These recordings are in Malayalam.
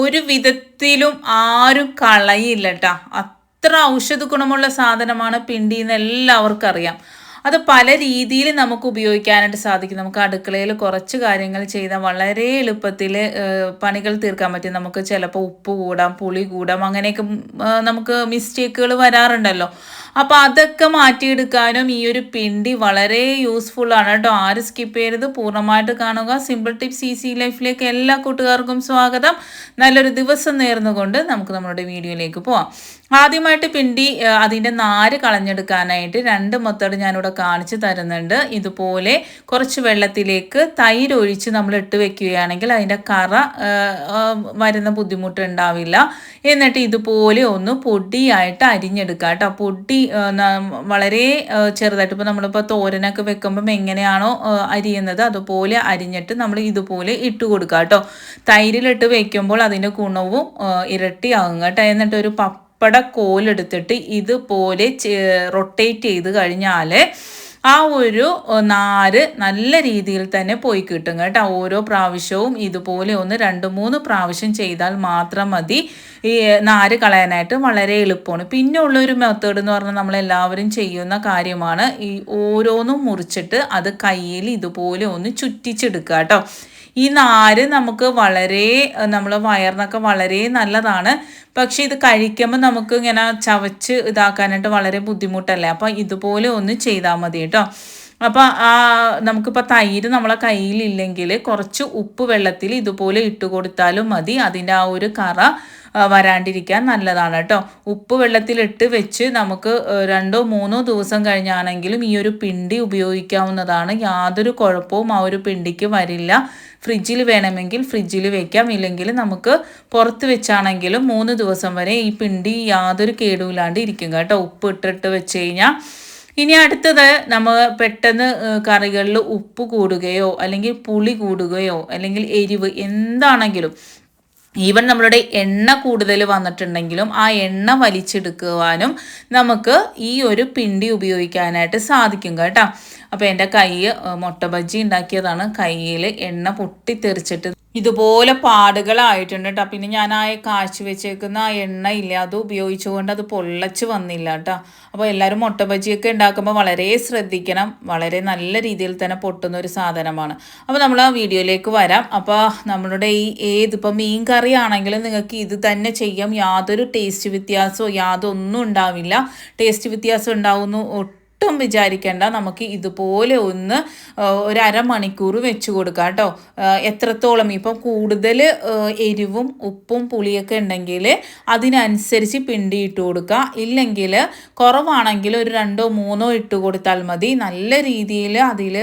ഒരു വിധത്തിലും ആരും കളയില്ല കേട്ടോ അത്ര ഔഷധ ഗുണമുള്ള സാധനമാണ് പിണ്ടി എന്ന് എല്ലാവർക്കും അറിയാം. അത് പല രീതിയിൽ നമുക്ക് ഉപയോഗിക്കാനായിട്ട് സാധിക്കും. നമുക്ക് അടുക്കളയിൽ കുറച്ച് കാര്യങ്ങൾ ചെയ്താൽ വളരെ എളുപ്പത്തിൽ പണികൾ തീർക്കാൻ പറ്റും. നമുക്ക് ചിലപ്പോൾ ഉപ്പ് കൂടാം പുളി കൂടാം അങ്ങനെയൊക്കെ നമുക്ക് മിസ്റ്റേക്കുകൾ വരാറുണ്ടല്ലോ. അപ്പോൾ അതൊക്കെ മാറ്റിയെടുക്കാനും ഈ ഒരു പിണ്ടി വളരെ യൂസ്ഫുൾ ആണ് കേട്ടോ. ആരും സ്കിപ്പ് ചെയ്യരുത് പൂർണമായിട്ട് കാണുക. സിമ്പിൾ ടിപ്സ് ഈസി ലൈഫിലേക്ക് എല്ലാ കൂട്ടുകാർക്കും സ്വാഗതം. നല്ലൊരു ദിവസം നേർന്നുകൊണ്ട് നമുക്ക് നമ്മുടെ വീഡിയോയിലേക്ക് പോവാം. ആദ്യമായിട്ട് പിണ്ടി അതിന്റെ നാര് കളഞ്ഞെടുക്കാനായിട്ട് രണ്ട് മെത്തേഡ് ഞാനിവിടെ കാണിച്ചു തരുന്നുണ്ട്. ഇതുപോലെ കുറച്ച് വെള്ളത്തിലേക്ക് തൈര് ഒഴിച്ച് നമ്മൾ ഇട്ട് വെക്കുകയാണെങ്കിൽ അതിന്റെ കറ വരുന്ന ബുദ്ധിമുട്ട് ഉണ്ടാവില്ല. എന്നിട്ട് ഇതുപോലെ ഒന്ന് പൊടിയായിട്ട് അരിഞ്ഞെടുക്കുക കേട്ടോ. പൊടി വളരെ ചെറുതായിട്ട് ഇപ്പോൾ നമ്മളിപ്പോൾ തോരനൊക്കെ വെക്കുമ്പം എങ്ങനെയാണോ അരിയുന്നത് അതുപോലെ അരിഞ്ഞിട്ട് നമ്മൾ ഇതുപോലെ ഇട്ട് കൊടുക്കുക കേട്ടോ. തൈരിലിട്ട് വെക്കുമ്പോൾ അതിന്റെ ഗുണവും ഇരട്ടിയാകും കേട്ടോ. എന്നിട്ട് ഒരു പപ്പട കോലെടുത്തിട്ട് ഇതുപോലെ റൊട്ടേറ്റ് ചെയ്ത് കഴിഞ്ഞാൽ ആ ഒരു നാര് നല്ല രീതിയിൽ തന്നെ പോയി കിട്ടും കേട്ടോ. ഓരോ പ്രാവശ്യവും ഇതുപോലെ ഒന്ന് രണ്ട് മൂന്ന് പ്രാവശ്യം ചെയ്താൽ മാത്രം മതി. ഈ നാര് കളയാനായിട്ട് വളരെ എളുപ്പമാണ്. പിന്നെ ഉള്ളൊരു മെത്തേഡ് എന്ന് പറഞ്ഞാൽ നമ്മളെല്ലാവരും ചെയ്യുന്ന കാര്യമാണ് ഈ ഓരോന്നും മുറിച്ചിട്ട് അത് കയ്യിൽ ഇതുപോലെ ഒന്ന് ചുറ്റിച്ചെടുക്കുക കേട്ടോ. ഈ നാര് നമുക്ക് വളരെ നമ്മൾ വയറിനൊക്കെ വളരെ നല്ലതാണ്. പക്ഷേ ഇത് കഴിക്കുമ്പോൾ നമുക്ക് ഇങ്ങനെ ചവച്ച് ഇതാക്കാനായിട്ട് വളരെ ബുദ്ധിമുട്ടല്ലേ? അപ്പോൾ ഇതുപോലെ ഒന്ന് ചെയ്താൽ മതി കേട്ടോ. അപ്പോൾ ആ നമുക്കിപ്പോൾ തൈര് നമ്മളെ കയ്യിലില്ലെങ്കിൽ കുറച്ച് ഉപ്പ് വെള്ളത്തിൽ ഇതുപോലെ ഇട്ട് കൊടുത്താലും മതി. അതിന്റെ ആ ഒരു കറ വരാണ്ടിരിക്കാൻ നല്ലതാണ് കേട്ടോ. ഉപ്പ് വെള്ളത്തിലിട്ട് വെച്ച് നമുക്ക് രണ്ടോ മൂന്നോ ദിവസം കഴിഞ്ഞാണെങ്കിലും ഈ ഒരു പിണ്ടി ഉപയോഗിക്കാവുന്നതാണ്. യാതൊരു കുഴപ്പവും ആ ഒരു പിണ്ടിക്ക് വരില്ല. ഫ്രിഡ്ജിൽ വേണമെങ്കിൽ ഫ്രിഡ്ജിൽ വെക്കാം. ഇല്ലെങ്കിൽ നമുക്ക് പുറത്ത് വെച്ചാണെങ്കിലും മൂന്ന് ദിവസം വരെ ഈ പിണ്ടി യാതൊരു കേടുമില്ലാണ്ട് ഇരിക്കും കേട്ടോ. ഉപ്പ് ഇട്ടിട്ട് വെച്ച് കഴിഞ്ഞാൽ. ഇനി അടുത്തത് നമ്മൾ പെട്ടെന്ന് കറികളിൽ ഉപ്പ് കൂടുകയോ അല്ലെങ്കിൽ പുളി കൂടുകയോ അല്ലെങ്കിൽ എരിവ് എന്താണെങ്കിലും ഈവൻ നമ്മളുടെ എണ്ണ കൂടുതൽ വന്നിട്ടുണ്ടെങ്കിലും ആ എണ്ണ വലിച്ചെടുക്കുവാനും നമുക്ക് ഈ ഒരു പിണ്ടി ഉപയോഗിക്കാനായിട്ട് സാധിക്കും കേട്ടോ. അപ്പോൾ എന്റെ കൈ മുട്ട ബജ്ജി ഉണ്ടാക്കിയതാണ്. കയ്യിൽ എണ്ണ പൊട്ടിത്തെറിച്ചിട്ട് ഇതുപോലെ പാടുകളായിട്ടുണ്ട് കേട്ടോ പിന്നെ ഞാൻ ആ കാച്ചി വെച്ചേക്കുന്ന ആ എണ്ണ ഇല്ല അത് ഉപയോഗിച്ചുകൊണ്ട് അത് പൊള്ളച്ച് വന്നില്ല കേട്ടോ അപ്പോൾ എല്ലാവരും മുട്ട ബജ്ജിയൊക്കെ ഉണ്ടാക്കുമ്പോൾ വളരെ ശ്രദ്ധിക്കണം. വളരെ നല്ല രീതിയിൽ തന്നെ പൊട്ടുന്ന ഒരു സാധനമാണ്. അപ്പോൾ നമ്മൾ ആ വീഡിയോയിലേക്ക് വരാം. അപ്പോൾ നമ്മളുടെ ഈ ഏത് ഇപ്പോൾ മീൻ കറി ആണെങ്കിലും നിങ്ങൾക്ക് ഇത് തന്നെ ചെയ്യാം. യാതൊരു ടേസ്റ്റ് വ്യത്യാസമോ യാതൊന്നും ഉണ്ടാവില്ല. ടേസ്റ്റ് വ്യത്യാസം ഉണ്ടാവുന്നു ഒട്ടും വിചാരിക്കേണ്ട. നമുക്ക് ഇതുപോലെ ഒന്ന് ഒരു അരമണിക്കൂർ വെച്ച് കൊടുക്കാം കേട്ടോ. എത്രത്തോളം? ഇപ്പം കൂടുതൽ എരിവും ഉപ്പും പുളിയൊക്കെ ഉണ്ടെങ്കിൽ അതിനനുസരിച്ച് പിണ്ടി ഇട്ട് കൊടുക്കുക. ഇല്ലെങ്കിൽ കുറവാണെങ്കിൽ ഒരു രണ്ടോ മൂന്നോ ഇട്ട് കൊടുത്താൽ മതി. നല്ല രീതിയിൽ അതിൽ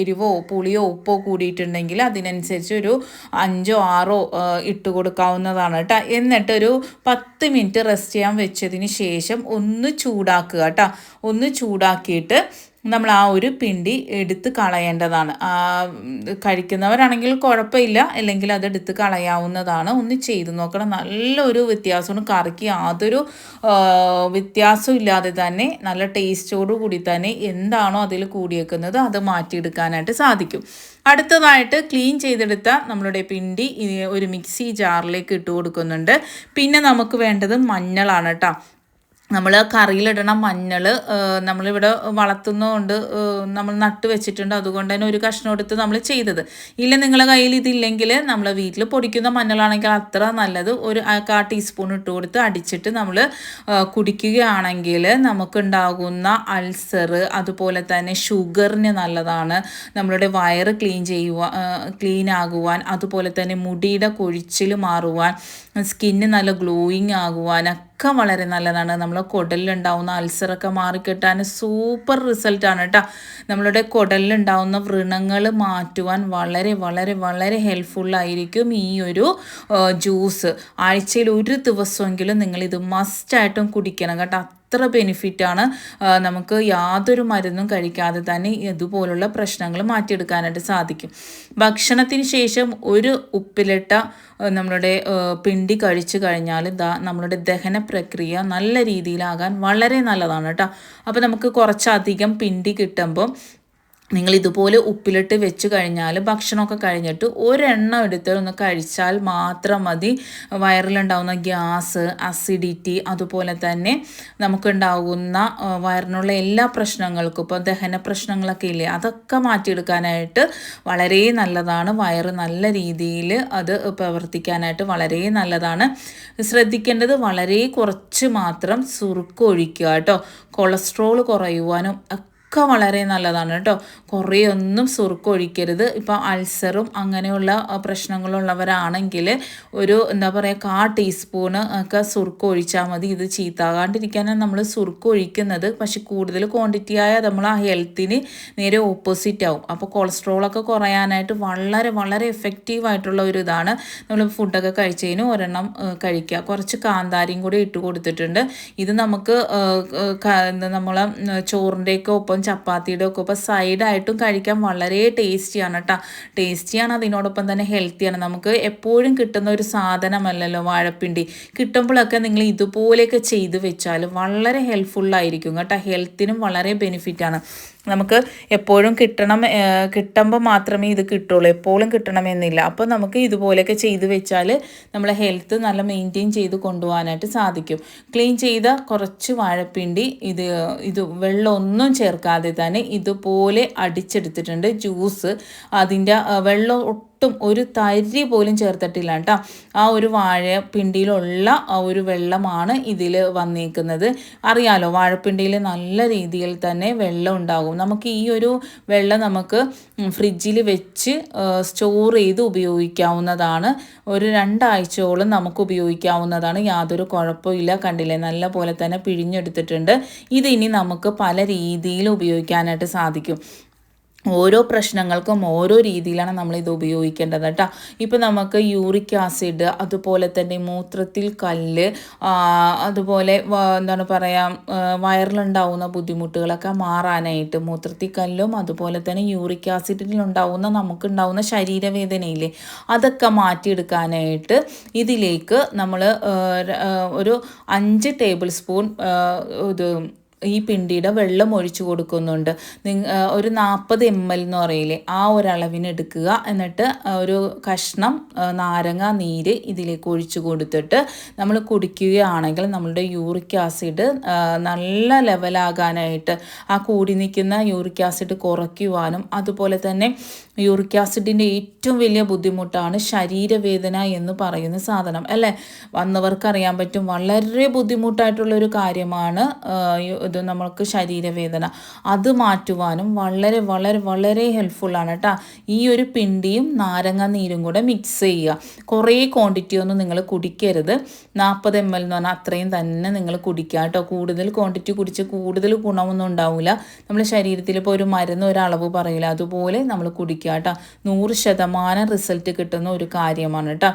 എരിവോ പുളിയോ ഉപ്പോ കൂടിയിട്ടുണ്ടെങ്കിൽ അതിനനുസരിച്ച് ഒരു അഞ്ചോ ആറോ ഇട്ട് കൊടുക്കാവുന്നതാണ് കേട്ടോ. എന്നിട്ടൊരു പത്ത് മിനിറ്റ് റെസ്റ്റ് ചെയ്യാൻ വെച്ചതിന് ശേഷം ഒന്ന് ചൂടാക്കുക കേട്ടോ. ഒന്ന് ചൂടാക്കിയിട്ട് നമ്മൾ ആ ഒരു പിണ്ടി എടുത്ത് കളയേണ്ടതാണ്. കഴിക്കുന്നവരാണെങ്കിൽ കുഴപ്പമില്ല. അല്ലെങ്കിൽ അത് എടുത്ത് കളയാവുന്നതാണ്. ഒന്ന് ചെയ്ത് നോക്കണം. നല്ലൊരു വ്യത്യാസമാണ്. കറിക്ക് യാതൊരു വ്യത്യാസവും ഇല്ലാതെ തന്നെ നല്ല ടേസ്റ്റോടു കൂടി തന്നെ എന്താണോ അതിൽ കൂടിയേക്കുന്നത് അത് മാറ്റിയെടുക്കാനായിട്ട് സാധിക്കും. അടുത്തതായിട്ട് ക്ലീൻ ചെയ്തെടുത്ത നമ്മളുടെ പിണ്ടി ഒരു മിക്സി ജാറിലേക്ക് ഇട്ട് കൊടുക്കുന്നുണ്ട്. പിന്നെ നമുക്ക് വേണ്ടത് മഞ്ഞളാണ് കേട്ടോ. നമ്മൾ കറിയിലിടണ മഞ്ഞൾ നമ്മളിവിടെ വളർത്തുന്നതുകൊണ്ട് നമ്മൾ നട്ട് വെച്ചിട്ടുണ്ട്. അതുകൊണ്ട് തന്നെ ഒരു കഷ്ണം എടുത്ത് നമ്മൾ ചെയ്തത്. ഇല്ല നിങ്ങളുടെ കയ്യിൽ ഇതില്ലെങ്കിൽ നമ്മൾ വീട്ടിൽ പൊടിക്കുന്ന മഞ്ഞളാണെങ്കിൽ അത്ര നല്ലത് ഒരു കാ ടീസ്പൂൺ ഇട്ട് കൊടുത്ത് അടിച്ചിട്ട് നമ്മൾ കുടിക്കുകയാണെങ്കിൽ നമുക്കുണ്ടാകുന്ന അൾസർ അതുപോലെ തന്നെ ഷുഗറിന് നല്ലതാണ്. നമ്മളുടെ വയറ് ക്ലീൻ ചെയ്യുവാൻ ക്ലീൻ ആകുവാൻ അതുപോലെ തന്നെ മുടിയുടെ കൊഴിച്ചിൽ മാറുവാൻ സ്കിന്ന് നല്ല ഗ്ലോയിങ് ആകുവാൻ ഒക്കെ വളരെ നല്ലതാണ്. നമ്മൾ കുടലിലുണ്ടാവുന്ന അൾസറൊക്കെ മാറിക്കിട്ടാൻ സൂപ്പർ റിസൾട്ടാണ് കേട്ടോ നമ്മളുടെ കുടലിലുണ്ടാവുന്ന വ്രണങ്ങൾ മാറ്റുവാൻ വളരെ വളരെ വളരെ ഹെൽപ്ഫുള്ളായിരിക്കും ഈ ഒരു ജ്യൂസ്. ആഴ്ചയിൽ ഒരു ദിവസമെങ്കിലും നിങ്ങളിത് മസ്റ്റായിട്ടും കുടിക്കണം കേട്ടോ. അത്ര ബെനിഫിറ്റാണ് നമുക്ക് യാതൊരു മരുന്നും കഴിക്കാതെ തന്നെ ഇതുപോലുള്ള പ്രശ്നങ്ങൾ മാറ്റിയെടുക്കാനായിട്ട് സാധിക്കും. ഭക്ഷണത്തിന് ശേഷം ഒരു ഉപ്പിലിട്ട നമ്മളുടെ പിണ്ടി കഴിച്ചു കഴിഞ്ഞാൽ നമ്മളുടെ ദഹന പ്രക്രിയ നല്ല രീതിയിലാകാൻ വളരെ നല്ലതാണ് കേട്ടോ. അപ്പോൾ നമുക്ക് കുറച്ചധികം പിണ്ടി കിട്ടുമ്പോൾ നിങ്ങൾ ഇതുപോലെ ഉപ്പിലിട്ട് വെച്ച് കഴിഞ്ഞാൽ ഭക്ഷണമൊക്കെ കഴിഞ്ഞിട്ട് ഒരെണ്ണം എടുത്ത് ഒന്ന് കഴിച്ചാൽ മാത്രം മതി. വയറിലുണ്ടാകുന്ന ഗ്യാസ് അസിഡിറ്റി അതുപോലെ തന്നെ നമുക്കുണ്ടാകുന്ന വയറിനുള്ള എല്ലാ പ്രശ്നങ്ങൾക്കും ഇപ്പോൾ ദഹന പ്രശ്നങ്ങളൊക്കെ ഇല്ലേ അതൊക്കെ മാറ്റിയെടുക്കാനായിട്ട് വളരെ നല്ലതാണ്. വയറ് നല്ല രീതിയിൽ അത് പ്രവർത്തിക്കാനായിട്ട് വളരെ നല്ലതാണ്. ശ്രദ്ധിക്കേണ്ടത് വളരെ കുറച്ച് മാത്രം സുറുക്കൊഴിക്കുക കേട്ടോ. കൊളസ്ട്രോൾ കുറയുവാനും ഒക്കെ വളരെ നല്ലതാണ് കേട്ടോ. കുറേ ഒന്നും സുറുക്കൊഴിക്കരുത് ഇപ്പം അൾസറും അങ്ങനെയുള്ള പ്രശ്നങ്ങളുള്ളവരാണെങ്കിൽ ഒരു എന്താ പറയുക കാ ടീസ്പൂൺ ഒക്കെ സുറുക്ക് ഒഴിച്ചാൽ മതി. ഇത് ചീത്താകാണ്ടിരിക്കാനാണ് നമ്മൾ സുറുക്ക് ഒഴിക്കുന്നത് പക്ഷെ കൂടുതൽ ക്വാണ്ടിറ്റി ആയാൽ നമ്മൾ ആ ഹെൽത്തിന് നേരെ ഓപ്പോസിറ്റ് ആവും. അപ്പോൾ കൊളസ്ട്രോളൊക്കെ കുറയാനായിട്ട് വളരെ വളരെ എഫക്റ്റീവ് ആയിട്ടുള്ള ഒരു ഇതാണ്. നമ്മൾ ഫുഡൊക്കെ കഴിച്ചതിന് ഒരെണ്ണം കഴിക്കുക. കുറച്ച് കാന്താരിയും കൂടി ഇട്ട് കൊടുത്തിട്ടുണ്ട്. ഇത് നമുക്ക് നമ്മളെ ചോറിന്റെയൊക്കെ ഒപ്പം ചപ്പാത്തിയുടെ ഒക്കെ ഇപ്പോൾ സൈഡായിട്ടും കഴിക്കാൻ വളരെ ടേസ്റ്റിയാണ് കേട്ടോ ടേസ്റ്റിയാണ് അതിനോടൊപ്പം തന്നെ ഹെൽത്തിയാണ് നമുക്ക് എപ്പോഴും കിട്ടുന്ന ഒരു സാധനമല്ലല്ലോ വാഴപ്പിണ്ടി. കിട്ടുമ്പോഴൊക്കെ നിങ്ങൾ ഇതുപോലെയൊക്കെ ചെയ്ത് വെച്ചാൽ വളരെ ഹെൽപ്ഫുള്ളായിരിക്കും കേട്ടോ ഹെൽത്തിനും വളരെ ബെനിഫിറ്റാണ് നമുക്ക് എപ്പോഴും കിട്ടണം കിട്ടുമ്പോൾ മാത്രമേ ഇത് കിട്ടുള്ളൂ. എപ്പോഴും കിട്ടണമെന്നില്ല. അപ്പോൾ നമുക്ക് ഇതുപോലെയൊക്കെ ചെയ്ത് വെച്ചാൽ നമ്മളെ ഹെൽത്ത് നല്ല മെയിന്റെയിൻ ചെയ്ത് കൊണ്ടുപോകാനായിട്ട് സാധിക്കും. ക്ലീൻ ചെയ്ത കുറച്ച് വാഴപ്പിണ്ടി ഇത് ഇത് വെള്ളമൊന്നും ചേർക്കാതെ തന്നെ ഇതുപോലെ അടിച്ചെടുത്തിട്ടുണ്ട്. ജ്യൂസ് അതിന്റെ വെള്ളം ഒട്ടും ഒരു തരി പോലും ചേർത്തിട്ടില്ല കേട്ടോ. ആ ഒരു വാഴ പിണ്ടിയിലുള്ള ആ ഒരു വെള്ളമാണ് ഇതിൽ വന്നേക്കുന്നത്. അറിയാലോ വാഴപ്പിണ്ടിയിൽ നല്ല രീതിയിൽ തന്നെ വെള്ളം ഉണ്ടാകും. നമുക്ക് ഈ ഒരു വെള്ളം നമുക്ക് ഫ്രിഡ്ജിൽ വെച്ച് സ്റ്റോർ ചെയ്ത് ഉപയോഗിക്കാവുന്നതാണ്. ഒരു രണ്ടാഴ്ചയോളം നമുക്ക് ഉപയോഗിക്കാവുന്നതാണ്. യാതൊരു കുഴപ്പമില്ല കണ്ടില്ലേ? നല്ല പോലെ തന്നെ പിഴിഞ്ഞെടുത്തിട്ടുണ്ട്. ഇതിനി നമുക്ക് പല രീതിയിൽ ഉപയോഗിക്കാനായിട്ട് സാധിക്കും. ഓരോ പ്രശ്നങ്ങൾക്കും ഓരോ രീതിയിലാണ് നമ്മൾ ഇത് ഉപയോഗിക്കേണ്ടത് കേട്ടോ. ഇപ്പോൾ നമുക്ക് യൂറിക് ആസിഡ് അതുപോലെ തന്നെ മൂത്രത്തിൽ കല്ല് അതുപോലെ എന്താണ് പറയുക വയറിലുണ്ടാവുന്ന ബുദ്ധിമുട്ടുകളൊക്കെ മാറാനായിട്ട് മൂത്രത്തിൽ കല്ലും അതുപോലെ തന്നെ യൂറിക് ആസിഡിലുണ്ടാവുന്ന നമുക്കുണ്ടാവുന്ന ശരീരവേദനയില്ലേ അതൊക്കെ മാറ്റിയെടുക്കാനായിട്ട് ഇതിലേക്ക് നമ്മൾ ഒരു അഞ്ച് ടേബിൾ സ്പൂൺ ഇത് ഈ പിണ്ടിയുടെ വെള്ളം ഒഴിച്ചു കൊടുക്കുന്നുണ്ട്. ഒരു നാൽപ്പത് എം എൽ എന്ന് പറയില്ലേ ആ ഒരളവിന് എടുക്കുക. എന്നിട്ട് ഒരു കഷ്ണം നാരങ്ങ നീര് ഇതിലേക്ക് ഒഴിച്ചു കൊടുത്തിട്ട് നമ്മൾ കുടിക്കുകയാണെങ്കിൽ നമ്മളുടെ യൂറിക് ആസിഡ് നല്ല ലെവലാകാനായിട്ട് ആ കൂടി നിൽക്കുന്ന യൂറിക് ആസിഡ് കുറയ്ക്കുവാനും അതുപോലെ തന്നെ യൂറിക് ആസിഡിന്റെ ഏറ്റവും വലിയ ബുദ്ധിമുട്ടാണ് ശരീരവേദന എന്ന് പറയുന്ന സാധനം അല്ലേ? വന്നവർക്ക് അറിയാൻ പറ്റും വളരെ ബുദ്ധിമുട്ടായിട്ടുള്ള ഒരു കാര്യമാണ് ഇത് നമ്മൾക്ക് ശരീരവേദന. അത് മാറ്റുവാനും വളരെ വളരെ വളരെ ഹെൽപ്ഫുള്ളാണ് കേട്ടോ ഈ ഒരു പിണ്ടിയും നാരങ്ങ നീരും കൂടെ മിക്സ് ചെയ്യുക. കുറേ ക്വാണ്ടിറ്റി ഒന്നും നിങ്ങൾ കുടിക്കരുത്. നാൽപ്പത് എം എൽ എന്ന് പറഞ്ഞാൽ അത്രയും തന്നെ നിങ്ങൾ കുടിക്കുക കേട്ടോ കൂടുതൽ ക്വാണ്ടിറ്റി കുടിച്ച് കൂടുതൽ ഗുണമൊന്നും ഉണ്ടാവില്ല നമ്മുടെ ശരീരത്തിൽ ഇപ്പോൾ ഒരു മരുന്ന് ഒരളവ് പറയില്ല അതുപോലെ നമ്മൾ കുടിക്കുക കേട്ടോ. നൂറ് ശതമാനം റിസൾട്ട് കിട്ടുന്ന ഒരു കാര്യമാണ് കേട്ടോ.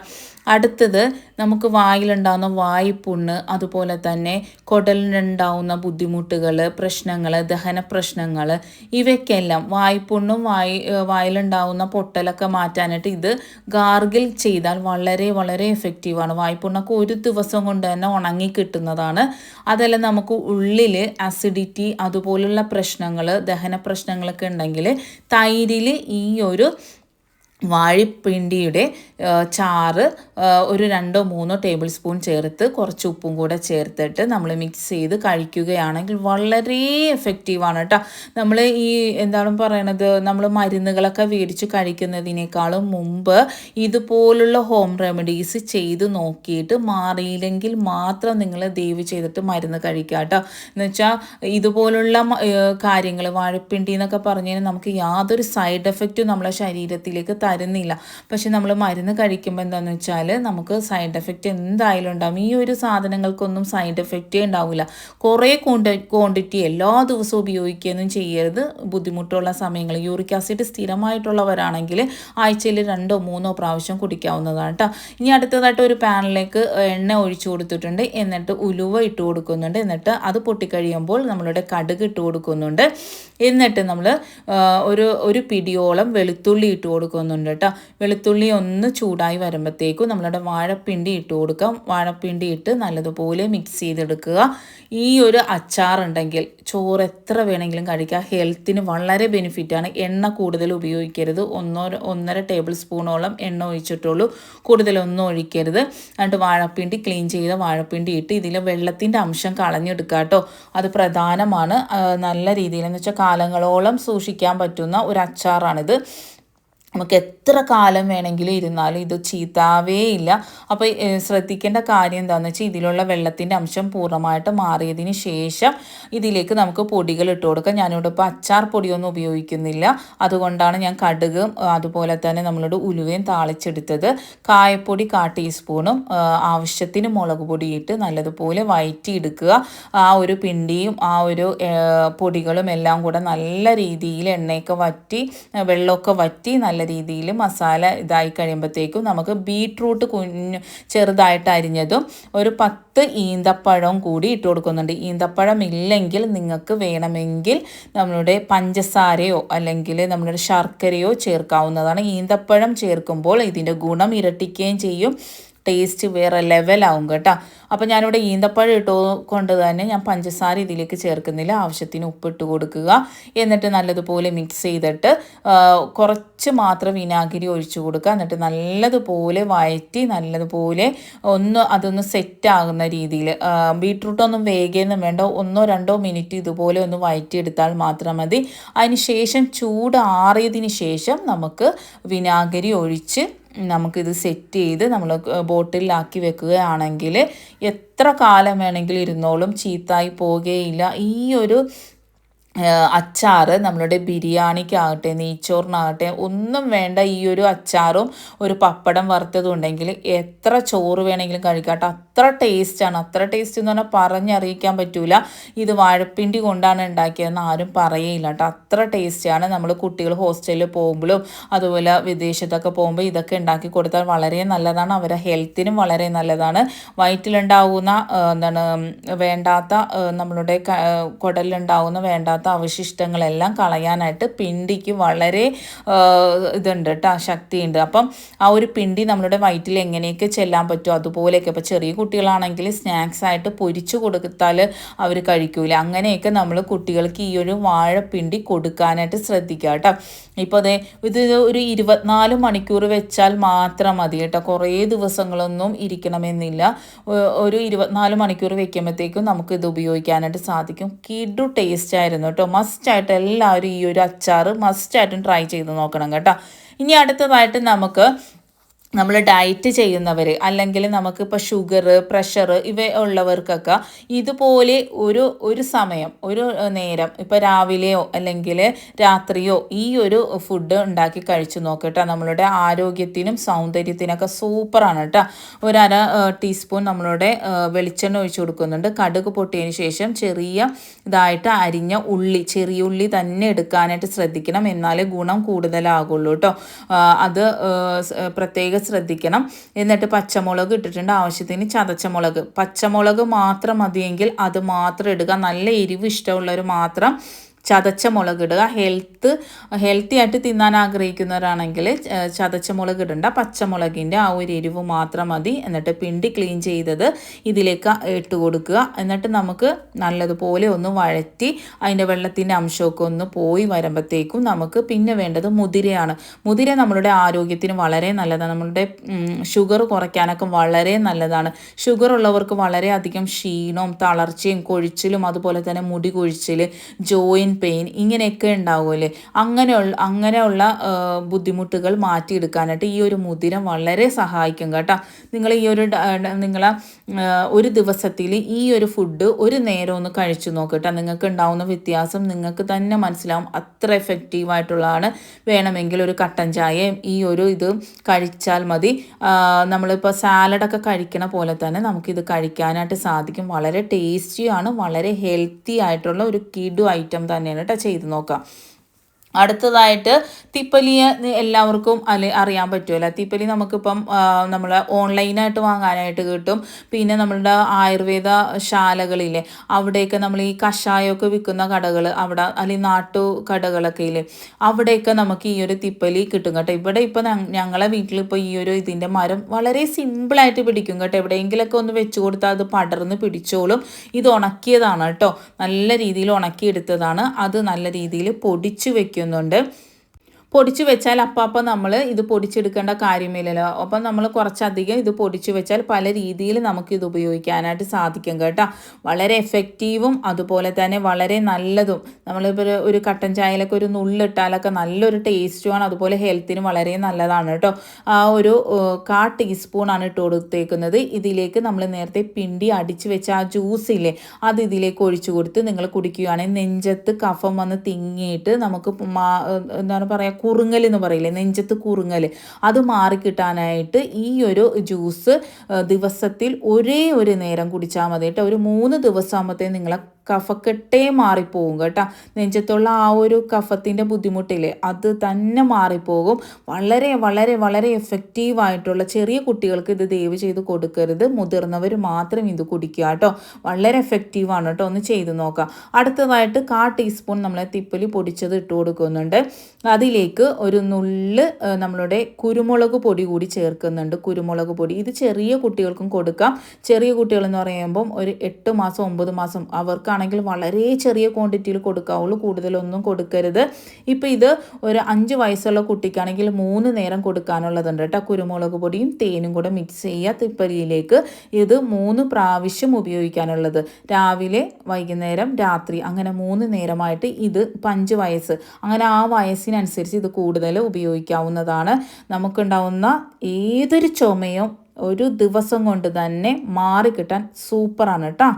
അടുത്തത് നമുക്ക് വായിലുണ്ടാകുന്ന വായ്പുണ്ണ് അതുപോലെ തന്നെ കുടലിനുണ്ടാവുന്ന ബുദ്ധിമുട്ടുകൾ പ്രശ്നങ്ങൾ ദഹന പ്രശ്നങ്ങൾ ഇവയ്ക്കെല്ലാം വായ്പുണ്ണും വായി വായിലുണ്ടാവുന്ന പൊട്ടലൊക്കെ മാറ്റാനായിട്ട് ഇത് ഗാർഗിൽ ചെയ്താൽ വളരെ വളരെ എഫക്റ്റീവാണ്. വായ്പുണ്ണൊക്കെ ഒരു ദിവസം കൊണ്ട് തന്നെ ഉണങ്ങി കിട്ടുന്നതാണ്. അതെല്ലാം നമുക്ക് ഉള്ളിൽ അസിഡിറ്റി അതുപോലുള്ള പ്രശ്നങ്ങൾ ദഹന പ്രശ്നങ്ങളൊക്കെ ഉണ്ടെങ്കിൽ തൈരിൽ ഈ ഒരു വാഴിപ്പിണ്ടിയുടെ ചാറ് ഒരു രണ്ടോ മൂന്നോ ടേബിൾ സ്പൂൺ ചേർത്ത് കുറച്ച് ഉപ്പും കൂടെ ചേർത്തിട്ട് നമ്മൾ മിക്സ് ചെയ്ത് കഴിക്കുകയാണെങ്കിൽ വളരെ എഫക്റ്റീവാണ് കേട്ടോ നമ്മൾ ഈ എന്താണ് പറയണത്? നമ്മൾ മരുന്നുകളൊക്കെ മേടിച്ച് കഴിക്കുന്നതിനേക്കാളും മുമ്പ് ഇതുപോലുള്ള ഹോം റെമഡീസ് ചെയ്ത് നോക്കിയിട്ട് മാറിയില്ലെങ്കിൽ മാത്രം നിങ്ങൾ ദയവ് ചെയ്തിട്ട് മരുന്ന് കഴിക്കുക കേട്ടോ എന്ന് വെച്ചാൽ ഇതുപോലുള്ള കാര്യങ്ങൾ വാഴപ്പിണ്ടി എന്നൊക്കെ പറഞ്ഞു കഴിഞ്ഞാൽ നമുക്ക് യാതൊരു സൈഡ് എഫക്റ്റും നമ്മളെ ശരീരത്തിലേക്ക് തരുന്നില്ല. പക്ഷെ നമ്മൾ മരുന്ന് കഴിക്കുമ്പോൾ എന്താണെന്ന് വെച്ചാൽ നമുക്ക് സൈഡ് എഫക്റ്റ് എന്തായാലും ഉണ്ടാകും ഈ ഒരു സാധനങ്ങൾക്കൊന്നും സൈഡ് എഫക്റ്റേ ഉണ്ടാവില്ല കുറേ ക്വാണ്ടിറ്റി എല്ലാ ദിവസവും ഉപയോഗിക്കുകയൊന്നും ചെയ്യരുത്. ബുദ്ധിമുട്ടുള്ള സമയങ്ങൾ യൂറിക് ആസിഡ് സ്ഥിരമായിട്ടുള്ളവരാണെങ്കിൽ ആഴ്ചയിൽ രണ്ടോ മൂന്നോ പ്രാവശ്യം കുടിക്കാവുന്നതാണ് കേട്ടോ ഇനി അടുത്തതായിട്ട് ഒരു പാനിലേക്ക് എണ്ണ ഒഴിച്ചു കൊടുത്തിട്ടുണ്ട്. എന്നിട്ട് ഉലുവ ഇട്ട് കൊടുക്കുന്നുണ്ട്. എന്നിട്ട് അത് പൊട്ടിക്കഴിയുമ്പോൾ നമ്മളുടെ കടുക് ഇട്ട് കൊടുക്കുന്നുണ്ട്. എന്നിട്ട് നമ്മൾ ഒരു ഒരു പിടിയോളം വെളുത്തുള്ളി ഇട്ട് കൊടുക്കുന്നുണ്ട് കേട്ടോ വെളുത്തുള്ളി ഒന്ന് ചൂടായി വരുമ്പോഴത്തേക്കും നമ്മളുടെ വാഴപ്പിണ്ടി ഇട്ട് കൊടുക്കാം. വാഴപ്പിണ്ടി ഇട്ട് നല്ലതുപോലെ മിക്സ് ചെയ്തെടുക്കുക. ഈ ഒരു അച്ചാറുണ്ടെങ്കിൽ ചോറ് എത്ര വേണമെങ്കിലും കഴിക്കാം. ഹെൽത്തിന് വളരെ ബെനിഫിറ്റാണ് എണ്ണ കൂടുതൽ ഉപയോഗിക്കരുത്. ഒന്നോ ഒന്നര ടേബിൾ സ്പൂണോളം എണ്ണ ഒഴിച്ചിട്ടുള്ളൂ. കൂടുതലൊന്നും ഒഴിക്കരുത്. എന്നിട്ട് വാഴപ്പിണ്ടി ക്ലീൻ ചെയ്ത വാഴപ്പിണ്ടി ഇട്ട് ഇതിൽ വെള്ളത്തിന്റെ അംശം കളഞ്ഞെടുക്കുക കേട്ടോ അത് പ്രധാനമാണ്. നല്ല രീതിയിൽ എന്ന് വെച്ചാൽ കാലങ്ങളോളം സൂക്ഷിക്കാൻ പറ്റുന്ന ഒരു അച്ചാറാണിത്. നമുക്ക് എത്ര കാലം വേണമെങ്കിലും ഇരുന്നാലും ഇത് ചീത്താവേ ഇല്ല. അപ്പോൾ ശ്രദ്ധിക്കേണ്ട കാര്യം എന്താണെന്ന് വെച്ചാൽ ഇതിലുള്ള വെള്ളത്തിന്റെ അംശം പൂർണമായിട്ട് മാറിയതിന് ശേഷം ഇതിലേക്ക് നമുക്ക് പൊടികൾ ഇട്ട് കൊടുക്കാം. ഞാനിവിടെ ഇപ്പോൾ അച്ചാർ പൊടിയൊന്നും ഉപയോഗിക്കുന്നില്ല. അതുകൊണ്ടാണ് ഞാൻ കടുക് അതുപോലെ തന്നെ നമ്മളുടെ ഉലുവയും താളിച്ചെടുത്തത്. കായപ്പൊടി കാ ടീസ്പൂണും ആവശ്യത്തിന് മുളക് പൊടിയിട്ട് നല്ലതുപോലെ വയറ്റി എടുക്കുക ആ ഒരു പിണ്ടിയും ആ ഒരു പൊടികളും എല്ലാം കൂടെ നല്ല രീതിയിൽ എണ്ണയൊക്കെ വറ്റി വെള്ളമൊക്കെ വറ്റി നല്ല നല്ല രീതിയിൽ മസാല ഇതായി കഴിയുമ്പോഴത്തേക്കും നമുക്ക് ബീട്രൂട്ട് കുഞ്ഞ് ചെറുതായിട്ട് അരിഞ്ഞതും ഒരു പത്ത് ഈന്തപ്പഴവും കൂടി ഇട്ട് കൊടുക്കുന്നുണ്ട്. ഈന്തപ്പഴം ഇല്ലെങ്കിൽ നിങ്ങൾക്ക് വേണമെങ്കിൽ നമ്മളുടെ പഞ്ചസാരയോ അല്ലെങ്കിൽ നമ്മളുടെ ശർക്കരയോ ചേർക്കാവുന്നതാണ്. ഈന്തപ്പഴം ചേർക്കുമ്പോൾ ഇതിന്റെ ഗുണം ഇരട്ടിക്കുകയും ചെയ്യും. ടേസ്റ്റ് വേറെ ലെവലാവും കേട്ടോ. അപ്പോൾ ഞാനിവിടെ ഈന്തപ്പഴം ഇട്ടോ കൊണ്ട് തന്നെ ഞാൻ പഞ്ചസാര ഇതിലേക്ക് ചേർക്കുന്നില്ല. ആവശ്യത്തിന് ഉപ്പിട്ട് കൊടുക്കുക. എന്നിട്ട് നല്ലതുപോലെ മിക്സ് ചെയ്തിട്ട് കുറച്ച് മാത്രം വിനാഗിരി ഒഴിച്ചു കൊടുക്കുക. എന്നിട്ട് നല്ലതുപോലെ വയറ്റി നല്ലതുപോലെ ഒന്ന് അതൊന്ന് സെറ്റ് ആകുന്ന രീതിയിൽ ബീട്രൂട്ടൊന്നും വേഗമൊന്നും വേണ്ട. ഒന്നോ രണ്ടോ മിനിറ്റ് ഇതുപോലെ ഒന്ന് വഴറ്റിയെടുത്താൽ മാത്രം മതി. അതിന് ശേഷം ചൂടാറിയതിന് ശേഷം നമുക്ക് വിനാഗിരി ഒഴിച്ച് നമുക്കിത് സെറ്റ് ചെയ്ത് നമ്മൾ ബോട്ടിലാക്കി വെക്കുകയാണെങ്കിൽ എത്ര കാലം വേണമെങ്കിലും ഇരുന്നോളും ചീത്തായി പോകുകയില്ല ഈ ഒരു അച്ചാർ നമ്മളുടെ ബിരിയാണിക്കാകട്ടെ നെയ്ച്ചോറിനാകട്ടെ ഒന്നും വേണ്ട ഈ ഒരു അച്ചാറും ഒരു പപ്പടം വറുത്തതുണ്ടെങ്കിൽ എത്ര ചോറ് വേണമെങ്കിലും കഴിക്കാട്ടെ. അത്ര ടേസ്റ്റാണ്. അത്ര ടേസ്റ്റ് എന്ന് പറഞ്ഞാൽ പറഞ്ഞറിയിക്കാൻ പറ്റൂല. ഇത് വാഴപ്പിണ്ടി കൊണ്ടാണ് ഉണ്ടാക്കിയതെന്ന് ആരും പറയില്ല കേട്ടോ. അത്ര ടേസ്റ്റാണ്. നമ്മൾ കുട്ടികൾ ഹോസ്റ്റലിൽ പോകുമ്പോഴും അതുപോലെ വിദേശത്തൊക്കെ പോകുമ്പോൾ ഇതൊക്കെ ഉണ്ടാക്കി കൊടുത്താൽ വളരെ നല്ലതാണ്. അവരെ ഹെൽത്തിനും വളരെ നല്ലതാണ്. വയറ്റിലുണ്ടാവുന്ന എന്താണ് വേണ്ടാത്ത നമ്മളുടെ കുടലിലുണ്ടാവുന്ന വേണ്ടാത്ത അവശിഷ്ടങ്ങളെല്ലാം കളയാനായിട്ട് പിണ്ടിക്ക് വളരെ ഇതുണ്ട് കേട്ടോ ശക്തിയുണ്ട്. അപ്പം ആ ഒരു പിണ്ടി നമ്മളുടെ വയറ്റിൽ എങ്ങനെയൊക്കെ ചെല്ലാൻ പറ്റുമോ അതുപോലെയൊക്കെ. ഇപ്പോൾ ചെറിയ കുട്ടികളാണെങ്കിൽ സ്നാക്സ് ആയിട്ട് പൊരിച്ചു കൊടുത്താൽ അവർ കഴിക്കൂല. അങ്ങനെയൊക്കെ നമ്മൾ കുട്ടികൾക്ക് ഈ ഒരു വാഴപ്പിണ്ടി കൊടുക്കാനായിട്ട് ശ്രദ്ധിക്കുക കേട്ടോ ഇപ്പോൾ അതെ ഇത് ഒരു ഇരുപത്തിനാല് മണിക്കൂർ വെച്ചാൽ മാത്രം മതി കേട്ടോ. കുറേ ദിവസങ്ങളൊന്നും ഇരിക്കണമെന്നില്ല. ഒരു ഇരുപത്തിനാല് മണിക്കൂർ വെക്കുമ്പോഴത്തേക്കും നമുക്ക് ഇത് ഉപയോഗിക്കാനായിട്ട് സാധിക്കും. കിഡു ടേസ്റ്റ് ആയിരുന്നു കേട്ടോ. മസ്റ്റായിട്ട് എല്ലാവരും ഈ ഒരു അച്ചാർ മസ്റ്റായിട്ടും ട്രൈ ചെയ്ത് നോക്കണം കേട്ടോ. ഇനി അടുത്തതായിട്ട് നമുക്ക് നമ്മൾ ഡയറ്റ് ചെയ്യുന്നവർ അല്ലെങ്കിൽ നമുക്കിപ്പോൾ ഷുഗർ പ്രഷർ ഇവ ഉള്ളവർക്കൊക്കെ ഇതുപോലെ ഒരു ഒരു സമയം ഒരു നേരം ഇപ്പോൾ രാവിലെയോ അല്ലെങ്കിൽ രാത്രിയോ ഈ ഒരു ഫുഡ് ഉണ്ടാക്കി കഴിച്ചു നോക്കട്ടോ. നമ്മളുടെ ആരോഗ്യത്തിനും സൗന്ദര്യത്തിനൊക്കെ സൂപ്പറാണ് കേട്ടോ. ഒരു അര ടീസ്പൂൺ നമ്മളുടെ വെളിച്ചെണ്ണ ഒഴിച്ചു കൊടുക്കുന്നുണ്ട്. കടുക് പൊട്ടിയതിന് ശേഷം ചെറിയ ഇതായിട്ട് അരിഞ്ഞ ഉള്ളി ചെറിയ ഉള്ളി തന്നെ എടുക്കാനായിട്ട് ശ്രദ്ധിക്കണം. എന്നാലേ ഗുണം കൂടുതലാകുള്ളൂ കേട്ടോ. അത് പ്രത്യേക ശ്രദ്ധിക്കണം. എന്നിട്ട് പച്ചമുളക് ഇട്ടിട്ടുണ്ട്. ആവശ്യത്തിന് ചതച്ചമുളക്. പച്ചമുളക് മാത്രം മതിയെങ്കിൽ അത് മാത്രം ഇടുക. നല്ല എരിവ് ഇഷ്ടമുള്ളവർ മാത്രം ചതച്ച മുളക് ഇടുക. ഹെൽത്ത് ഹെൽത്തി ആയിട്ട് തിന്നാൻ ആഗ്രഹിക്കുന്നവരാണെങ്കിൽ ചതച്ച മുളക് ഇടേണ്ട. പച്ചമുളകിന്റെ ആ ഒരു എരിവ് മാത്രം മതി. എന്നിട്ട് പിണ്ടി ക്ലീൻ ചെയ്തത് ഇതിലേക്ക് ഇട്ട് കൊടുക്കുക. എന്നിട്ട് നമുക്ക് നല്ലതുപോലെ ഒന്ന് വഴറ്റി അതിന്റെ വെള്ളത്തിന്റെ അംശമൊക്കെ ഒന്ന് പോയി വരുമ്പോഴത്തേക്കും നമുക്ക് പിന്നെ വേണ്ടത് മുതിരയാണ്. മുതിര നമ്മളുടെ ആരോഗ്യത്തിന് വളരെ നല്ലതാണ്. നമ്മളുടെ ഷുഗർ കുറയ്ക്കാനൊക്കെ വളരെ നല്ലതാണ്. ഷുഗർ ഉള്ളവർക്ക് വളരെയധികം ക്ഷീണവും തളർച്ചയും കൊഴിച്ചിലും അതുപോലെ തന്നെ മുടി കൊഴിച്ചിൽ ജോയിൻ പെയിൻ ഇങ്ങനെയൊക്കെ ഉണ്ടാവുമല്ലേ? അങ്ങനെയുള്ള അങ്ങനെയുള്ള ബുദ്ധിമുട്ടുകൾ മാറ്റിയെടുക്കാനായിട്ട് ഈ ഒരു മുതിരം വളരെ സഹായിക്കും കേട്ടോ. നിങ്ങൾ ഈ ഒരു നിങ്ങളെ ഒരു ദിവസത്തിൽ ഈ ഒരു ഫുഡ് ഒരു നേരം ഒന്ന് കഴിച്ചു നോക്കട്ടോ നിങ്ങൾക്ക് ഉണ്ടാവുന്ന വ്യത്യാസം നിങ്ങൾക്ക് തന്നെ മനസ്സിലാവും അത്ര എഫക്റ്റീവായിട്ടുള്ളതാണ് വേണമെങ്കിൽ ഒരു കട്ടൻ ചായയും ഈ ഒരു ഇത് കഴിച്ചാൽ മതി. നമ്മളിപ്പോൾ സാലഡൊക്കെ കഴിക്കണ പോലെ തന്നെ നമുക്കിത് കഴിക്കാനായിട്ട് സാധിക്കും. വളരെ ടേസ്റ്റിയാണ് വളരെ ഹെൽത്തി ആയിട്ടുള്ള ഒരു കിഡു ഐറ്റം തന്നെയാണ് കേട്ടോ ചെയ്ത് നോക്കാം. അടുത്തതായിട്ട് തിപ്പലിയെ എല്ലാവർക്കും അല്ലെ അറിയാൻ പറ്റുമല്ലോ തിപ്പലി നമുക്കിപ്പം നമ്മൾ ഓൺലൈനായിട്ട് വാങ്ങാനായിട്ട് കിട്ടും. പിന്നെ നമ്മളുടെ ആയുർവേദ ശാലകളില്ലേ അവിടെയൊക്കെ നമ്മൾ ഈ കഷായമൊക്കെ വിൽക്കുന്ന കടകൾ അവിടെ അല്ലെങ്കിൽ നാട്ടു കടകളൊക്കെ ഇല്ലേ അവിടെയൊക്കെ നമുക്ക് ഈ ഒരു തിപ്പലി കിട്ടും കേട്ടോ. ഇവിടെ ഇപ്പോൾ ഞങ്ങളെ വീട്ടിൽ ഇപ്പോൾ ഈ ഒരു ഇതിന്റെ മരം വളരെ സിമ്പിളായിട്ട് പിടിക്കും കേട്ടോ. എവിടെയെങ്കിലൊക്കെ ഒന്ന് വെച്ച് കൊടുത്താൽ അത് പടർന്ന് പിടിച്ചോളും. ഇത് ഉണക്കിയതാണ് കേട്ടോ. നല്ല രീതിയിൽ ഉണക്കിയെടുത്തതാണ്. അത് നല്ല രീതിയിൽ പൊടിച്ച് വെക്കുന്നുണ്ട് പൊടിച്ച് വെച്ചാൽ അപ്പം നമ്മൾ ഇത് പൊടിച്ചെടുക്കേണ്ട കാര്യമില്ലല്ലോ. അപ്പം നമ്മൾ കുറച്ചധികം ഇത് പൊടിച്ചു വെച്ചാൽ പല രീതിയിൽ നമുക്ക് ഇത് ഉപയോഗിക്കാനായിട്ട് സാധിക്കും കേട്ടോ. വളരെ എഫക്റ്റീവും അതുപോലെ തന്നെ വളരെ നല്ലതും. നമ്മളിപ്പോൾ ഒരു കട്ടൻ ചായയിലൊക്കെ ഒരു നുള്ളിട്ടാലൊക്കെ നല്ലൊരു ടേസ്റ്റുമാണ് അതുപോലെ ഹെൽത്തിനും വളരെ നല്ലതാണ് കേട്ടോ. ആ ഒരു കാ ടീസ്പൂണാണ് ഇട്ട് കൊടുത്തേക്കുന്നത്. ഇതിലേക്ക് നമ്മൾ നേരത്തെ പിണ്ടി അടിച്ചു വെച്ച ആ ജ്യൂസ് ഇല്ലേ അത് ഇതിലേക്ക് ഒഴിച്ചു കൊടുത്ത് നിങ്ങൾ കുടിക്കുകയാണെങ്കിൽ നെഞ്ചത്ത് കഫം വന്ന് തിങ്ങിയിട്ട് നമുക്ക് മാ എന്താണ് പറയുക കുറുങ്ങൽ എന്ന് പറയില്ലേ നെഞ്ചത്ത് കുറുങ്ങൽ. അത് മാറിക്കിട്ടാനായിട്ട് ഈ ഒരു ജ്യൂസ് ദിവസത്തിൽ ഒരേ ഒരു നേരം കുടിച്ചാൽ മതി കേട്ടോ. ഒരു മൂന്ന് ദിവസമാകുമ്പോഴത്തേക്കും നിങ്ങളെ കഫക്കെട്ടേ മാറിപ്പോകും കേട്ടോ. നെഞ്ചത്തുള്ള ആ ഒരു കഫത്തിന്റെ ബുദ്ധിമുട്ടില്ലേ അത് തന്നെ മാറിപ്പോകും. വളരെ വളരെ വളരെ എഫക്റ്റീവായിട്ടുള്ള ചെറിയ കുട്ടികൾക്ക് ഇത് ദയവ് ചെയ്ത് കൊടുക്കരുത്. മുതിർന്നവർ മാത്രം ഇത് കുടിക്കുക കേട്ടോ. വളരെ എഫക്റ്റീവാണ് കേട്ടോ. ഒന്ന് ചെയ്ത് നോക്കാം. അടുത്തതായിട്ട് കാ ടീസ്പൂൺ നമ്മളെ തിപ്പലി പൊടിച്ചത് ഇട്ട് കൊടുക്കുന്നുണ്ട്. അതിലേക്ക് ഒരു നുള്ള് നമ്മളുടെ കുരുമുളക് പൊടി കൂടി ചേർക്കുന്നുണ്ട്. കുരുമുളക് പൊടി. ഇത് ചെറിയ കുട്ടികൾക്കും കൊടുക്കാം. ചെറിയ കുട്ടികൾ എന്ന് പറയുമ്പം ഒരു എട്ട് മാസം ഒമ്പത് മാസം അവർക്കാണെങ്കിൽ വളരെ ചെറിയ ക്വാണ്ടിറ്റിയിൽ കൊടുക്കാവുള്ളൂ. കൂടുതലൊന്നും കൊടുക്കരുത്. ഇപ്പം ഇത് ഒരു അഞ്ച് വയസ്സുള്ള കുട്ടിക്കാണെങ്കിൽ മൂന്ന് നേരം കൊടുക്കാനുള്ളതുണ്ട് കേട്ടോ. കുരുമുളക് പൊടിയും തേനും കൂടെ മിക്സ് ചെയ്യുക. തിപ്പരിയിലേക്ക് ഇത് മൂന്ന് പ്രാവശ്യം ഉപയോഗിക്കാനുള്ളത്. രാവിലെ വൈകുന്നേരം രാത്രി അങ്ങനെ മൂന്ന് നേരമായിട്ട് ഇത് ഇപ്പം അഞ്ച് വയസ്സ്. അങ്ങനെ ആ വയസ്സിനനുസരിച്ച് ഇത് കൂടുതൽ ഉപയോഗിക്കാവുന്നതാണ്. നമുക്കുണ്ടാവുന്ന ഏതൊരു ചുമയും ഒരു ദിവസം കൊണ്ട് തന്നെ മാറിക്കിട്ടാൻ സൂപ്പറാണ് കേട്ടോ.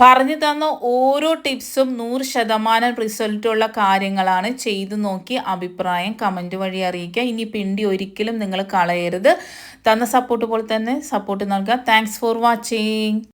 പറഞ്ഞു തന്ന ഓരോ ടിപ്സും നൂറ് ശതമാനം റിസൾട്ടുള്ള കാര്യങ്ങളാണ് ചെയ്തു നോക്കി അഭിപ്രായം കമന്റ് വഴി അറിയിക്കുക. ഇനി പിണ്ടി ഒരിക്കലും നിങ്ങൾ കളയരുത്. തന്ന സപ്പോർട്ട് പോലെ തന്നെ സപ്പോർട്ട് നൽകുക. Thanks for watching